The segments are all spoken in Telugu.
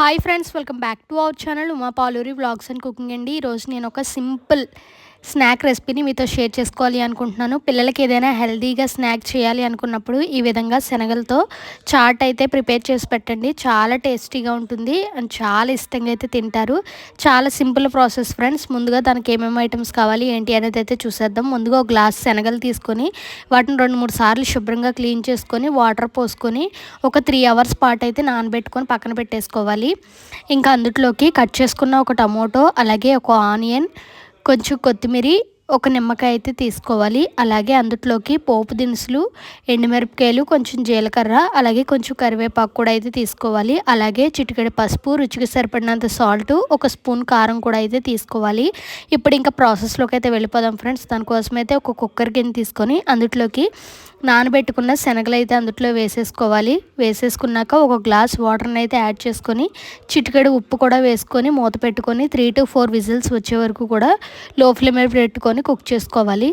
Hi friends welcome back to our channel Uma Paluri vlogs and cooking అండి. ఈరోజు నేను ఒక సింపుల్ స్నాక్ రెసిపీని మీతో షేర్ చేసుకోవాలి అనుకుంటున్నాను. పిల్లలకి ఏదైనా హెల్తీగా స్నాక్ చేయాలి అనుకున్నప్పుడు ఈ విధంగా శనగలతో చాట్ అయితే ప్రిపేర్ చేసి పెట్టండి. చాలా టేస్టీగా ఉంటుంది అండ్ చాలా ఇష్టంగా అయితే తింటారు. చాలా సింపుల్ ప్రాసెస్ ఫ్రెండ్స్. ముందుగా దానికి ఏమేమి ఐటమ్స్ కావాలి ఏంటి అనేది అయితే చూసేద్దాం. ముందుగా ఒక గ్లాస్ శనగలు తీసుకొని వాటిని రెండు మూడు సార్లు శుభ్రంగా క్లీన్ చేసుకొని వాటర్ పోసుకొని ఒక త్రీ అవర్స్ పాటు అయితే నానబెట్టుకొని పక్కన పెట్టేసుకోవాలి. ఇంకా అందులోకి కట్ చేసుకున్న ఒక టమోటో అలాగే ఒక ఆనియన్ కొంచెం కొత్తిమీర ఒక నిమ్మకాయ అయితే తీసుకోవాలి. అలాగే అందులోకి పోపు దినుసులు ఎండుమిరపకాయలు కొంచెం జీలకర్ర అలాగే కొంచెం కరివేపాకు కూడా అయితే తీసుకోవాలి. అలాగే చిటికెడు పసుపు రుచికి సరిపడినంత సాల్ట్ ఒక స్పూన్ కారం కూడా అయితే తీసుకోవాలి. ఇప్పుడు ఇంకా ప్రాసెస్లోకి అయితే వెళ్ళిపోదాం ఫ్రెండ్స్. దానికోసం అయితే ఒక కుక్కర్ గిన్నె తీసుకొని అందులోకి నానబెట్టుకున్న శనగలు అయితే అందుట్లో వేసేసుకోవాలి. వేసేసుకున్నాక ఒక గ్లాస్ వాటర్ని అయితే యాడ్ చేసుకొని చిటికెడు ఉప్పు కూడా వేసుకొని మూత పెట్టుకొని త్రీ టు ఫోర్ విజిల్స్ వచ్చే వరకు కూడా లో ఫ్లేమ్ పెట్టుకొని కుక్ చేసుకోవాలి.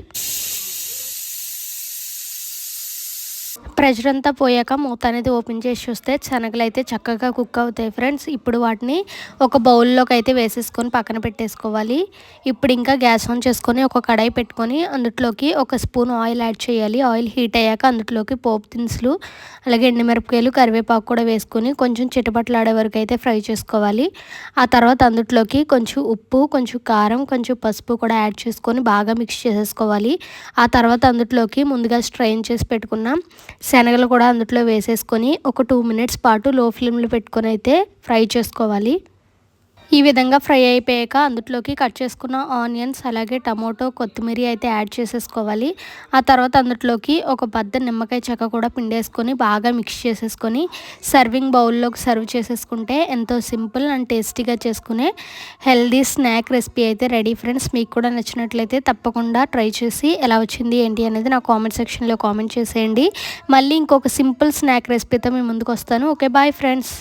ప్రెషర్ అంతా పోయాక మూత అనేది ఓపెన్ చేసి చూస్తే శనగలు అయితే చక్కగా కుక్ అవుతాయి ఫ్రెండ్స్. ఇప్పుడు వాటిని ఒక బౌల్లోకి అయితే వేసేసుకొని పక్కన పెట్టేసుకోవాలి. ఇప్పుడు ఇంకా గ్యాస్ ఆన్ చేసుకొని ఒక కడాయి పెట్టుకొని అందులోకి ఒక స్పూన్ ఆయిల్ యాడ్ చేయాలి. ఆయిల్ హీట్ అయ్యాక అందులోకి పోపు దినుసులు అలాగే ఎండుమిరపకాయలు కరివేపాకు కూడా వేసుకొని కొంచెం చిటపట్లాడే వరకు అయితే ఫ్రై చేసుకోవాలి. ఆ తర్వాత అందులోకి కొంచెం ఉప్పు కొంచెం కారం కొంచెం పసుపు కూడా యాడ్ చేసుకొని బాగా మిక్స్ చేసేసుకోవాలి. ఆ తర్వాత అందులోకి ముందుగా స్ట్రైన్ చేసి పెట్టుకున్నాం శనగలు కూడా అందులో వేసేసుకొని ఒక టూ మినిట్స్ పాటు లో ఫ్లేమ్లో పెట్టుకొని అయితే ఫ్రై చేసుకోవాలి. ఈ విధంగా ఫ్రై అయిపోయాక అందులోకి కట్ చేసుకున్న ఆనియన్స్ అలాగే టమోటో కొత్తిమీర అయితే యాడ్ చేసేసుకోవాలి. ఆ తర్వాత అందులోకి ఒక బద్ద నిమ్మకాయ చెక్క కూడా పిండేసుకొని బాగా మిక్స్ చేసేసుకొని సర్వింగ్ బౌల్లోకి సర్వ్ చేసేసుకుంటే ఎంతో సింపుల్ అండ్ టేస్టీగా చేసుకునే హెల్దీ స్నాక్ రెసిపీ అయితే రెడీ ఫ్రెండ్స్. మీకు కూడా నచ్చినట్లయితే తప్పకుండా ట్రై చేసి ఎలా వచ్చింది ఏంటి అనేది నా కామెంట్ సెక్షన్లో కామెంట్ చేసేయండి. మళ్ళీ ఇంకొక సింపుల్ స్నాక్ రెసిపీతో మీ ముందుకు వస్తాను. Okay bye friends